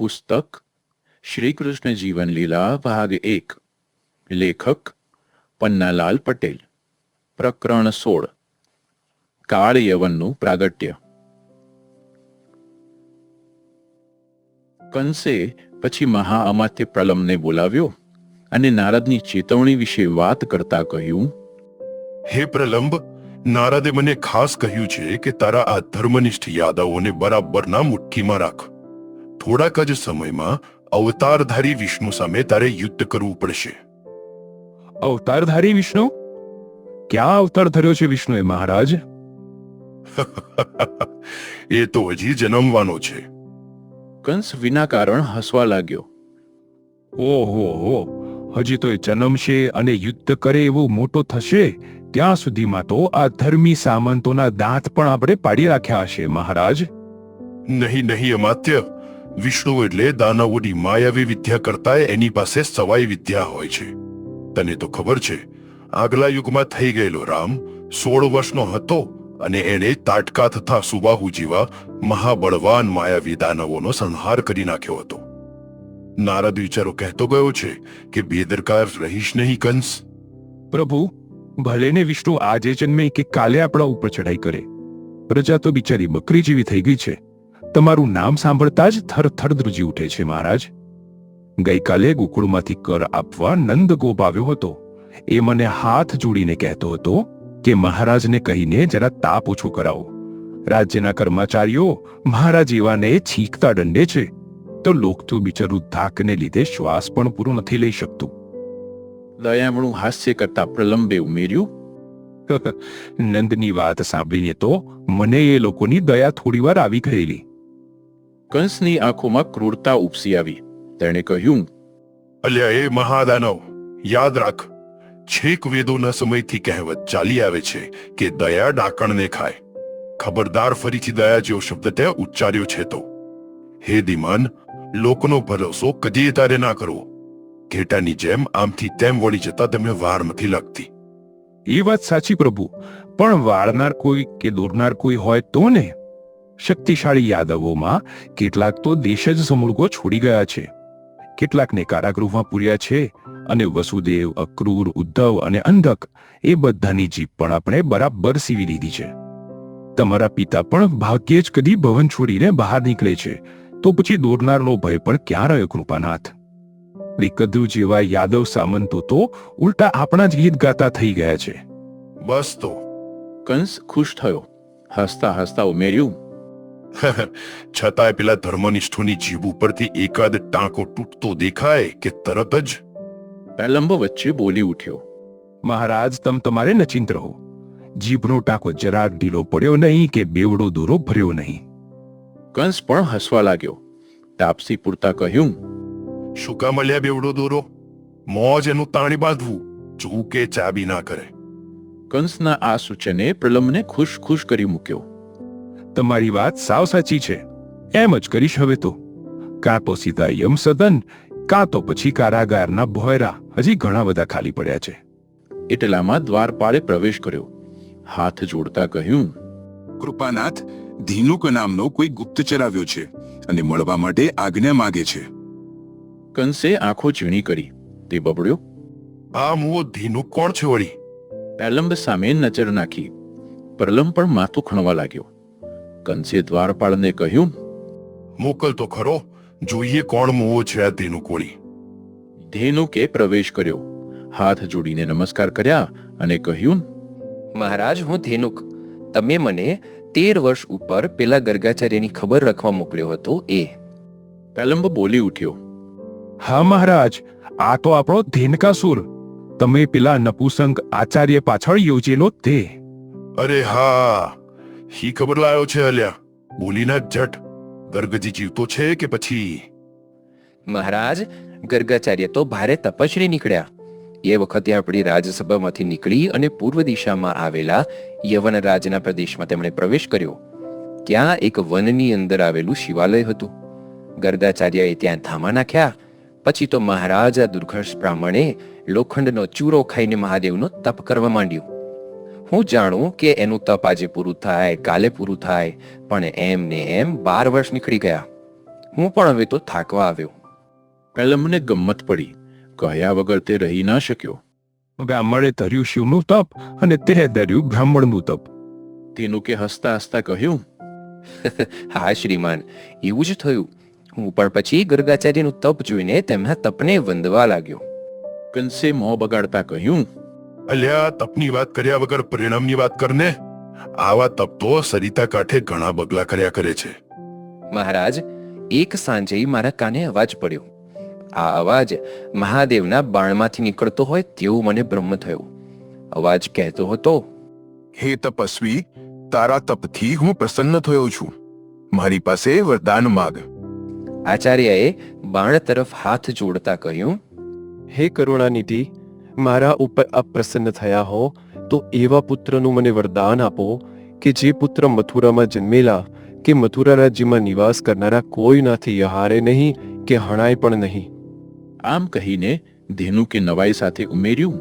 પુસ્તક શ્રી કૃષ્ણ જીવન લીલા ભાગ એક, લેખક પન્નાલાલ પટેલ, પ્રકરણ સોળ કાળ યવનનું પ્રાગટ્ય. કંસે પછી મહાઅમાત્ય પ્રલમને બોલાવ્યો અને નારદની ચેતવણી વિશે વાત કરતા કહ્યું, હે પ્રલંબ, નારદે મને ખાસ કહ્યું છે કે તારા આ ધર્મનિષ્ઠ યાદવોને બરાબરના મુઠ્ઠીમાં રાખ. થોડાક જ સમયમાં અવતારધારી વિષ્ણુ સામે તારે યુદ્ધ કરવું પડશે. અવતારધારી વિષ્ણુ? ક્યાં અવતાર ધર્યો છે વિષ્ણુએ મહારાજ? એ તો હજી જન્મવાનો છે. કંસ વિના કારણ હસવા લાગ્યો. ઓહો હો. હજી તો એ જન્મશે અને યુદ્ધ કરે એવો મોટો થશે ત્યાં સુધીમાં તો આ ધર્મી સામંતોના દાંત પણ આપણે પાડી રાખ્યા હશે મહારાજ. નહીં નહીં અમાત્ય. વિષ્ણુ એટલે દાનવોની માયાવી વિદ્યા કરતા એની પાસે સવાઈ વિદ્યા હોય છે. તને તો ખબર છે, આગલા યુગમાં થઈ ગયેલો રામ સોળ વર્ષનો હતો અને એણે તાટકા તથા સુબાહુ જેવા મહાબળવાન માયાવી દાનવોનો સંહાર કરી નાખ્યો હતો. નારદ વિચારો કહેતો ગયો છે કે બેદરકાર રહીશ નહીં કંસ. પ્રભુ, ભલે ને વિષ્ણુ આજે જન્મે કે કાલે આપણા ઉપર ચઢાઈ કરે. પ્રજા તો બિચારી બકરી જેવી થઈ ગઈ છે. તમારું નામ સાંભળતા જ થરથર થર ધ્રુજી ઉઠે છે મહારાજ. ગઈકાલે ગોકુળમાંથી કર આપવા નંદ ગોપ આવ્યો હતો. એ મને હાથ જોડીને કહેતો હતો કે મહારાજને કહીને જરા તાપ ઓછો કરાવો. રાજ્યના કર્મચારીઓ મહારાજ એવાને છીંકતા દંડે છે. તો લોક તો બિચારું ધાકને લીધે શ્વાસ પણ પૂરો નથી લઈ શકતું. દયામણું હાસ્ય કરતા પ્રલંબે ઉમેર્યું નંદની વાત સાંભળીને તો મને એ લોકોની દયા થોડીવાર આવી ગયેલી. કંસની આંખોમાં ક્રૂરતા ઉપસી આવી. તેણે કહ્યું અલ્યા એ મહાદાનવ યાદ રાખ છેક વેદોના સમયથી કહેવત ચાલી આવે છે કે દયા ડાકણને ખાય. ખબરદાર ફરીથી દયા જેવો શબ્દ તે ઉચ્ચાર્યો છે તો. હે દિમાન લોકોનો ભરોસો કદી તારે ના કરવો. ઘેટાની જેમ આમથી તેમ વળી જતા તેમને વાર નથી લાગતી. એ વાત સાચી પ્રભુ પણ વાળનાર કોઈ કે દોરનાર કોઈ હોય તો ને? શક્તિશાળી યાદવોમાં કેટલાક તો દેશ જ સમૂળગો છોડી ગયા છે. કેટલાકને કારાગૃહમાં પૂર્યા છે અને વસુદેવ, અક્રૂર, ઉદ્ધવ અને અંધક એ બધાની જીભ પણ આપણે બરાબર સીવી દીધી છે. તમારા પિતા પણ ભાગ્યે જ કદી ભવન છોડીને બહાર નીકળે છે, તો પછી દોરનારનો ભય પણ ક્યાં રહ્યો, કૃપાનાથ? વિકદ્રુ જેવા યાદવ સામંતો તો ઉલટા આપણા જ ગીત ગાતા થઈ ગયા છે. બસ તો. કંસ ખુશ થયો. હસતા હસતા ઉમેર્યું છતાંય પેલા ધર્મનિષ્ઠોની જીભ ઉપરથી એકાદ ટાંકો તૂટતો દેખાય કે તરત જ? પ્રલંબ વચ્ચે બોલી ઉઠ્યો મહારાજ તમ તમારે નચિંત રહો. જીભનો ટાંકો જરા ઢીલો પડ્યો નહીં કે બેવડો દોરો ભર્યો નહીં. કંસ પણ હસવા લાગ્યો. તાપસી પૂરતા કહ્યું શું કામ અલ્યા બેવડો દોરો? મોજ એનું તાણી બાંધવું જો કે ચાબી ના કરે. કંસના આ સૂચને પ્રલંબને ખુશ ખુશ કરી મૂક્યો. તમારી વાત સાવ સાચી છે. એમ જ કરીશ હવે તો. કાં તો સીધા યમ સદન કાં તો પછી કારાગારના ભોયરા. હજી ઘણા બધા ખાલી પડ્યા છે. એટલામાં દ્વારપાળે પ્રવેશ કર્યો. હાથ જોડતા કહ્યું કૃપાનાથ ધીનુક નામનો કોઈ ગુપ્તચર આવ્યો છે અને મળવા માટે આજ્ઞા માગે છે. કંસે આંખો ઝીણી કરી. તે બબડ્યો આ મુઓ ધીનું કોણ છે વળી? પ્રલંબ સામે નજર નાખી. પ્રલંબ પણ માથું ખણવા લાગ્યો. કંસે દ્વારપાળને કહ્યું મોકલ તો ખરો જોઈએ કોણ મોવો છે આ ધીનું કોળી ધેનુકે પ્રવેશ કર્યો. હાથ જોડીને નમસ્કાર કર્યા અને કહ્યું મહારાજ હું ધેનુક. તમે મને તેર વર્ષ ઉપર પેલા ગર્ગાચાર્યની ખબર રાખવા મોકલ્યો હતો એ. પ્રલંબ બોલી ઉઠ્યો હા મહારાજ આ તો આપણો ધેનકાસુર. તમે પેલા નપુસંગ આચાર્ય પાછળ યોજેલો તે. અરે હા હી ખબર લાયો છે અલ્યા બોલીના જટ ગર્ગજી જીવતો છે કે પછી મહારાજ ગર્ગાચાર્ય તો ભારે તપસ્વી નીકળ્યા એ વખતે આપણી રાજસભામાંથી નીકળી અને પૂર્વ દિશામાં આવેલા યવન રાજના પ્રદેશમાં તેમણે પ્રવેશ કર્યો ત્યાં એક વનની અંદર આવેલું શિવાલય હતું ગર્ગાચાર્યએ ત્યાં ધામા નાખ્યા પછી તો મહારાજા દુર્ઘર્ષ બ્રાહ્મણે લોખંડનો ચૂરો ખાઈને મહાદેવનો તપ કરવા માંડ્યું હું જાણું કે એનું તપ આજે પૂરું થાય કાલે પૂરું થાય પણ એમ ને એમ બાર વર્ષ નીકળી ગયા. હું પણ હવે તો થાકવા આવ્યો. પ્રલંબને ગમ્મત પડી. કહ્યા વગર તે રહી ન શક્યો. બ્રાહ્મણે ધર્યું શિવનું તપ અને તે ધર્યું બ્રાહ્મણનું તપ. તેનું કે હસતા હસતા કહ્યું? હા શ્રીમાન એવું જ થયું. હું પણ પછી ગર્ગાચાર્યનું તપ જોઈને તેમના તપને વંદવા લાગ્યો. કંસે મોં બગાડતા કહ્યું? અલ્યા તપની વાત કર્યા વગર પરિણામની વાત કરને? આવા તપ તો સરિતા કાંઠે ઘણા બગલા કર્યા કરે છે. મહારાજ એક સાંજે મારા કાને અવાજ પડ્યો. આ અવાજ મહાદેવના બાણમાંથી નીકળતો હોય તેવું મને બ્રહ્મ થયું. અવાજ કહેતો હતો હે તપસ્વી તારા તપથી હું પ્રસન્ન થયો છું. મારી પાસે વરદાન માગ. આચાર્યએ બાણ તરફ હાથ જોડતા કહ્યું હે કરુણાનિધિ મારા ઉપર આપ પ્રસન્ન થયા હો તો એવા પુત્રનું મને વરદાન આપો કે જે પુત્ર મથુરામાં જન્મેલા કે મથુરા રાજ્યમાં નિવાસ કરનારા કોઈનાથી યહારે નહીં કે હણાય પણ નહીં. આમ કહીને ધેનુકે નવાઈ સાથે ઉમેર્યું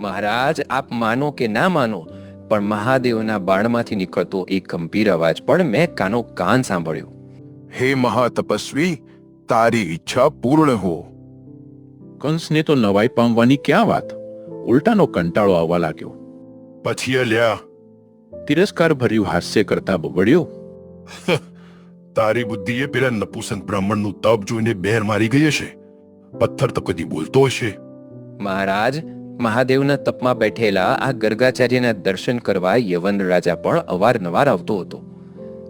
મહારાજ આપ માનો કે ના માનો પણ મહાદેવના બાણમાંથી નીકળતો એક ગંભીર અવાજ પણ મેં કાનો કાન સાંભળ્યો. હે મહાતપસ્વી તારી ઈચ્છા પૂર્ણ હો. કંસને તો નવાઈ પામવાની ક્યાં વાત? ઉલટાનો કંટાળો આવવા લાગ્યો. પછી અલ્યા તિરસ્કાર ભર્યું હાસ્ય કરતા બબડ્યો. તારી બુદ્ધિએ પેલા નપુસંત બ્રાહ્મણનું તપ જોઈને બેર મારી ગઈ હશે. પથ્થર તો કદી બોલતો હશે. મહારાજ મહાદેવના તપમાં બેઠેલા આ ગર્ગાચાર્યના દર્શન કરવા યવન રાજા પણ અવારનવાર આવતો હતો.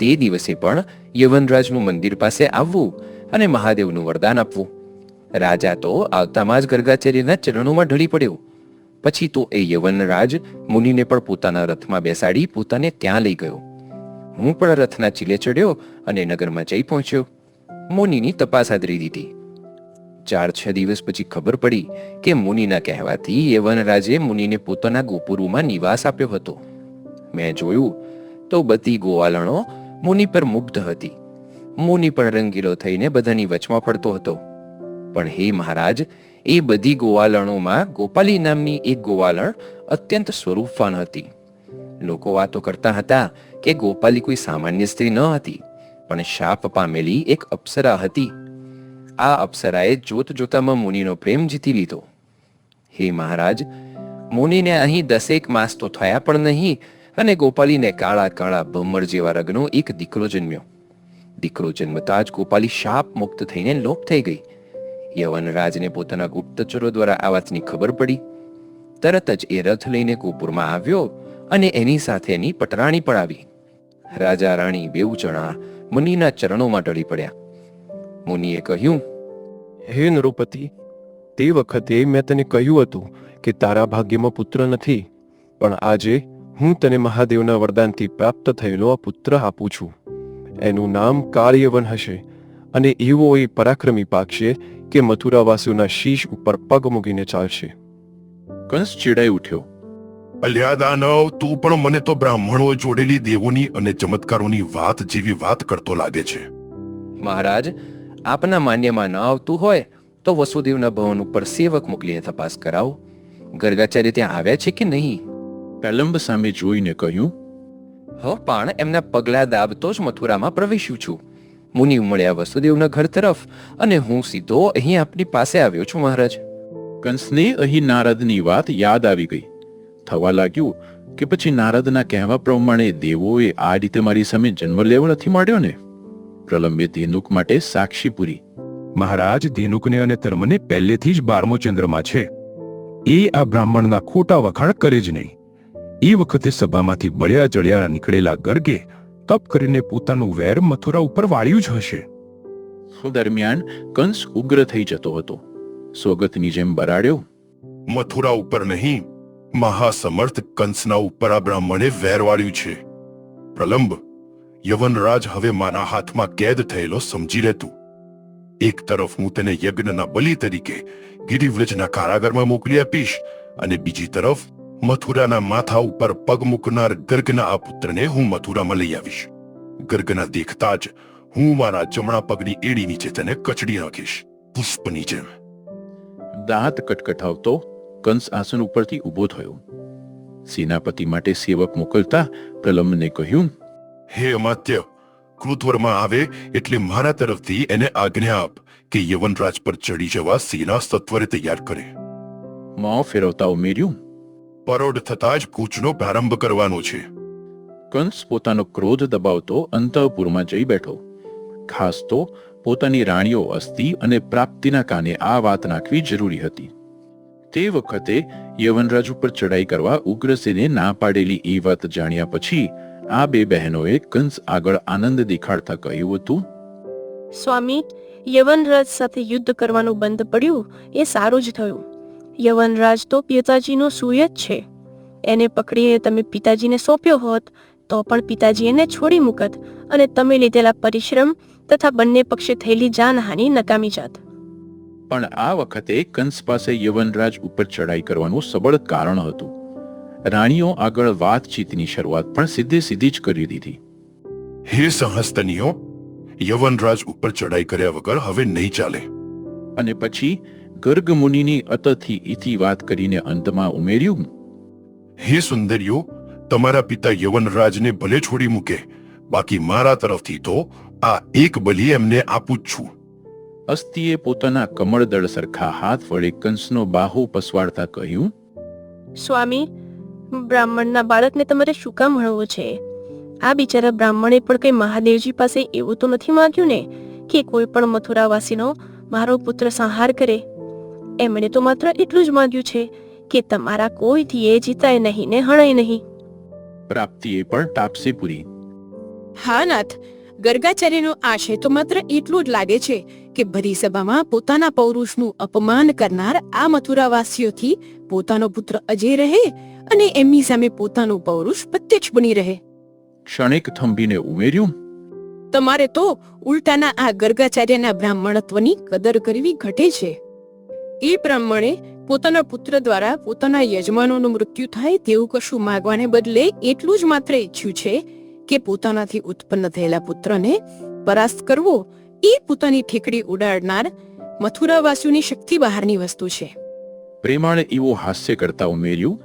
તે દિવસે પણ યવનરાજનું મંદિર પાસે આવવું અને મહાદેવનું વરદાન આપવું. રાજા તો આવતામાં જ ગર્ગાચાર્યના ચરણોમાં ઢળી પડ્યો. પછી તો એ યવનરાજ મુનિને પણ પોતાના રથમાં બેસાડી પોતાને ત્યાં લઈ ગયો. હું પણ રથના ચીલે ચડ્યો અને નગરમાં જઈ પહોંચ્યો. મુનિની તપાસ આદરી દીધી. ચાર છ દિવસ પછી ખબર પડી કે મુનિના કહેવાથી યવનરાજે મુનિને પોતાના ગોપુરુમાં નિવાસ આપ્યો હતો. મેં જોયું તો બધી ગોવાલણો મુનિ પર મુગ્ધ હતી. મુનિ પણ રંગીલો થઈને બધાની વચમાં ફરતો હતો. પણ હે મહારાજ, એ બધી ગોવાલણોમાં ગોપાલી નામની એક ગોવાલણ અત્યંત સ્વરૂપવાન હતી. લોકો વાતો કરતા હતા કે ગોપાલી કોઈ સામાન્ય સ્ત્રી ન હતી, પણ શાપ પામેલી એક અપ્સરા હતી. આ અપ્સરાએ જોત જોતામાં મુનિનો પ્રેમ જીતી લીધો. હે મહારાજ, મુનિને અહીં દસેક માસ તો થયા પણ નહીં અને ગોપાલીને કાળા કાળા ભમર જેવા રગનો એક દીકરો જન્મ્યો. દીકરો જન્મતા જ ગોપાલી શાપ મુક્ત થઈને લોપ થઈ ગઈ. યવનરાજને પોતાના ગુપ્તચરો દ્વારા આ વાતની ખબર પડી. તરત જ એ રથ લઈને કોપુરમાં આવ્યો અને એની સાથે એની પટરાણી પણ આવી. રાજા રાણી બેઉ જણા મુનિના ચરણોમાં ઢળી પડ્યા. મુનિએ કહ્યું, હે નૃપતિ, તે વખતે મેં તને કહ્યું હતું કે તારા ભાગ્યમાં પુત્ર નથી, પણ આજે હું તને મહાદેવના વરદાનથી પ્રાપ્ત થયેલો આ પુત્ર આપું છું. એનું નામ કાળયવન હશે. અને એવો એ પરાક્રમી પાક છે કે મથુરાવાસીઓના શીશ ઉપર પગ મૂકીને ચાલશે. કંસ ચીડાઈ ઉઠ્યો. અલ્યા દાનવ તું પણ મને તો બ્રાહ્મણો જોડેલી દેવોની અને ચમત્કારોની વાત જેવી વાત કરતો લાગે છે. મહારાજ આપના માન્યમાં ન આવતું હોય તો વસુદેવના ભવન ઉપર સેવક મોકલીને તપાસ કરાવો. ગર્ગાચાર્ય ત્યાં આવ્યા છે કે નહીં? પેલંબ સામે જોઈને કહ્યું હ પણ એમના પગલા દાબતો જ મથુરામાં પ્રવેશ્યું છું. મુનિ મળ્યા વસુદેવના ઘર તરફ અને હું સીધો અહીં આપની પાસે આવ્યો છું મહારાજ. કંસને અહીં નારદની વાત યાદ આવી ગઈ. થવા લાગ્યું કે પછી નારદના કહેવા પ્રમાણે દેવોએ આ રીતે મારી સામે જન્મ લેવો નથી માંડ્યો ને? પ્રલંબે ધેનુક માટે સાક્ષી પૂરી. મહારાજ ધેનુકને અને ધર્મને પહેલેથી જ બારમો ચંદ્રમાં છે. એ આ બ્રાહ્મણના ખોટા વખાણ કરે જ નહીં. એ વખતે સભામાંથી બળ્યા જળ્યા નીકળેલા ગર્ગે તપ કરીને પોતાનું વેર મથુરા ઉપર વાળ્યું જ હશે. દરમિયાન કંસ ઉગ્ર થઈ જતો હતો. સ્વગતની જેમ બરાડ્યો. મથુરા ઉપર નહીં મહાસમર્થ કંસના ઉપર આ બ્રાહ્મણે વેર વાળ્યું છે. પ્રલંબ યવનરાજ હવે મારા હાથમાં કેદ થયેલો સમજી લેતું. એક તરફ હું તેને યજ્ઞના બલિ તરીકે ગિરિવ્રજના કારાગારમાં મોકલી આપીશ અને બીજી તરફ મથુરાના માથા ઉપર પગ મૂકનાર ગર્ગના આ પુત્રને હું મથુરામાં લઈ આવીશ. ગર્ગના દેખતા જ હું મારા જમણા પગની એડી નીચે તેને કચડી નાખીશ. પુષ્પની જેમ દાંત કટકટાવતો કંસ આસન ઉપરથી ઊભો થયો. સેનાપતિ માટે સેવક મોકલતા પ્રલંબને કહ્યું હે અમાત્ય ક્રુતવરમાં આવે એટલે મારા તરફથી એને આજ્ઞા આપ કે યવનરાજ પર ચડી જવા સેના સત્વરે તૈયાર કરે. મોં ફેરવતા ઉમેર્યું પરોઢ થતાં જ કૂચનો પ્રારંભ કરવાનો છે. કંસ પોતાનો ક્રોધ દબાવતો અંતઃપુરમાં જઈ બેઠો. ખાસ તો પોતાની રાણીઓ અસ્થિ અને પ્રાપ્તિના કાને આ વાત નાખવી જરૂરી હતી. તે વખતે યવનરાજ ઉપર ચડાઈ કરવા ઉગ્રસેને ના પાડેલી એ વાત જાણ્યા પછી આ બે બહેનોએ કંસ આગળ આનંદ દેખાડતા કહ્યું હતું સ્વામી યવનરાજ સાથે યુદ્ધ કરવાનું બંધ પડ્યું એ સારું જ થયું. યવનરાજ તો પિતાજીનો સૂય જ છે. એને પકડીને તમે પિતાજીને સોંપ્યો હોત તો પણ પિતાજી એને છોડી મૂકત અને તમે લીધેલા પરિશ્રમ તથા બંને પક્ષે થયેલી જાનહાનિ નકામી જાત. પણ આ વખતે કંસ પાસે યવનરાજ ઉપર ચડાઈ કરવાનું સબળ કારણ હતું. રાણીઓ આગળ વાતચીતની શરૂઆત પણ સીધે સીધી જ કરી દીધી. હે સહસ્તનીઓ યવનરાજ ઉપર ચડાઈ કર્યા વગર હવે નહીં ચાલે. અને પછી ગર્ગ મુનિની અતથી ઈથી વાત કરીને અંતમાં ઉમેર્યું હે સુંદરીઓ તમારા પિતા યવનરાજને ભલે છોડી મૂકે બાકી મારા તરફથી તો આ એક બલિ એમને આપું જ છું. અસ્તિએ પોતાના કમળદળ સરખા હાથ વડે કંસનો બાહુ પસવાડતા કહ્યું સ્વામી બ્રાહ્મણના બાળકને તમારે શું કામ મળવો છે? આ બિચારા બ્રાહ્મણે પણ કઈ મહાદેવજી પાસે એવું તો નથી માંગ્યું ને કે કોઈ પણ મથુરાવાસીનો મારો પુત્ર સંહાર કરે? એમણે તો માત્ર એટલું જ માંગ્યું છે કે તમારા કોઈથી એ જીતાય નહીં ને હણાય નહીં. પ્રાપ્તિએ પણ તાપસી પૂરી. હા નાથ. ગર્ગાચાર્યનો આશય તો માત્ર એટલું જ લાગે છે કે ભરી સભામાં પોતાના પૌરુષનું અપમાન કરનાર આ મથુરાવાસીઓથી પોતાનો પુત્ર અજય રહે અને એમની સામે પોતાનું પૌરુષ પ્રત્યક્ષ બની રહે. ક્ષણિક થંભીને ઉમેર્યું. તમારે તો ઉલટાના આ ગર્ગાચાર્યના બ્રાહ્મણત્વની કદર કરવી ઘટે છે. એ પ્રમાણે પોતાના પુત્ર દ્વારા પોતાના યજમાનોનું મૃત્યુ થાય તેવું કશું માગવાને બદલે એટલું જ માત્ર ઈચ્છ્યું છે કે પોતાનાથી ઉત્પન્ન થયેલા પુત્રને પરાસ્ત કરવો. એ પોતાની ઠીકડી ઉડાડનાર મથુરાવાસીઓની શક્તિ બહારની વસ્તુ છે. પ્રેમાણે એવું હાસ્ય કરતા ઉમેર્યું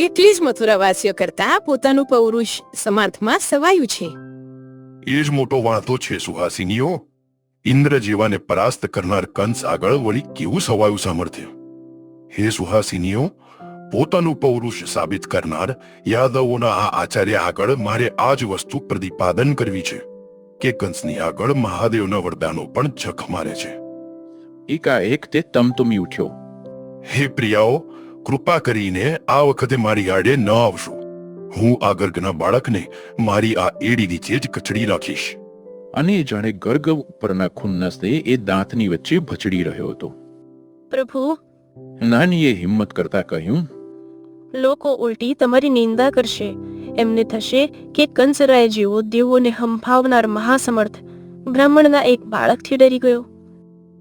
એટલી જ મથુરાવાસીઓ કરતા પોતાનું પૌરુષ સમાર્થમાં સવાયું છે. એ જ મોટો વાંધો છે સુહાસિનીઓ. ઇન્દ્ર જેવાને પરાસ્ત કરનાર કંસ આગળ વળી કેવું સવાયું સામર્થ્ય? હે સુહાસિનીઓ પોતાનું પૌરુષ સાબિત કરનાર યાદવોના આ આચાર્ય આગળ મારે આ જ વસ્તુ પ્રતિપાદન કરવી છે કે કંસની આગળ મહાદેવના વરદાનો પણ જખ મારે છે. એકાએક તે તમતમી ઉઠ્યો. હે પ્રિયાઓ કૃપા કરીને આ વખતે મારી આડે ન આવશો. હું આ ગર્ગના બાળકને મારી આ એડી નીચે જ કચડી નાખીશ. અને જાણે ગર્ગ ઉપરના ખુન્નસને એ દાંતની વચ્ચે ભચડી રહ્યો હતો. પ્રભુ! નાનીએ હિંમત કરતા કહ્યું લોકો ઉલટી તમારી નિંદા કરશે. એમને થશે કે કંસરાય જેવો દેવોને હંફાવનાર મહાસમર્થ. બ્રાહ્મણના એક બાળકથી ડરી ગયો.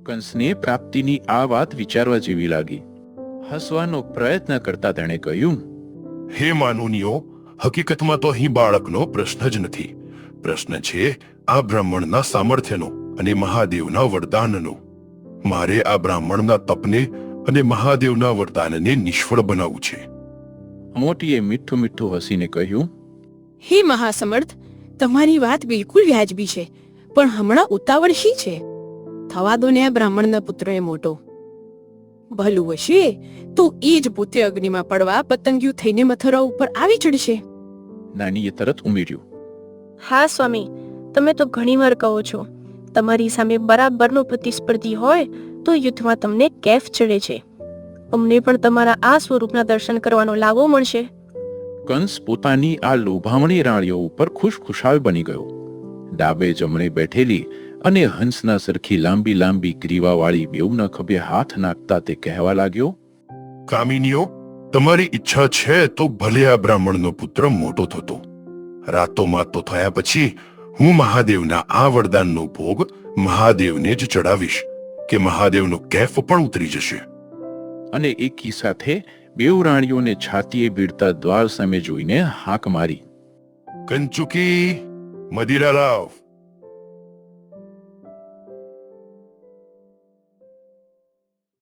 કંસને પ્રાપ્તિની આ વાત વિચારવા જેવી લાગી. હસવાનો પ્રયત્ન કરતા તેણે કહ્યું હે માનુનીઓ હકીકતમાં તો અહીં બાળકનો પ્રશ્ન જ નથી. પ્રશ્ન છે આ બ્રાહ્મણના સામર્થ્યનો અને મહાદેવના વરદાનનો. મારે આ બ્રાહ્મણના તપને અને મહાદેવના વરદાનને નિષ્ફળ બનાવવું છે. મોટીએ મીઠું મીઠું હસીને કહ્યું હે મહાસમર્થ તમારી વાત બિલકુલ વ્યાજબી છે પણ હમણાં ઉતાવળ શી છે? થવા દો ને આ બ્રાહ્મણના પુત્રએ મોટો. ભલું હશે તો એ જ પોતે અગ્નિમાં પડવા પતંગિયું થઈને મથુરા ઉપર આવી ચડશે. નાનીએ તરત ઉમેર્યું હા સ્વામી. તમે તો ઘણીવાર કહો છો તમારી સામે બરાબરનો પ્રતિસ્પર્ધી હોય તો યુદ્ધમાં તમને કેફ ચડે છે. અમને પણ તમારા આ સ્વરૂપના દર્શન કરવાનો લાવો મળશે. કંસ પોતાની આ લોભામણી રાણીઓ ઉપર ખુશખુશાલ બની ગયો. ડાબે જમણે બેઠેલી અને હંસના સરખી લાંબી લાંબી ગ્રીવાવાળી બેઉના ખભે હાથ નાખતા તે કહેવા લાગ્યો કામિનીઓ તમારી ઈચ્છા છે તો ભલે આ બ્રાહ્મણનો પુત્ર મોટો થતો. રાતોમાત તો થયા પછી હું મહાદેવના આ વરદાનનો ભોગ મહાદેવને જ ચડાવીશ કે મહાદેવનો કેફ પણ ઉતરી જશે. અને એકી સાથે બેઉ રાણીઓને છાતીએ ભીડતા દ્વાર સામે જોઈને હાક મારી. કંચુકી મદિરા લાવ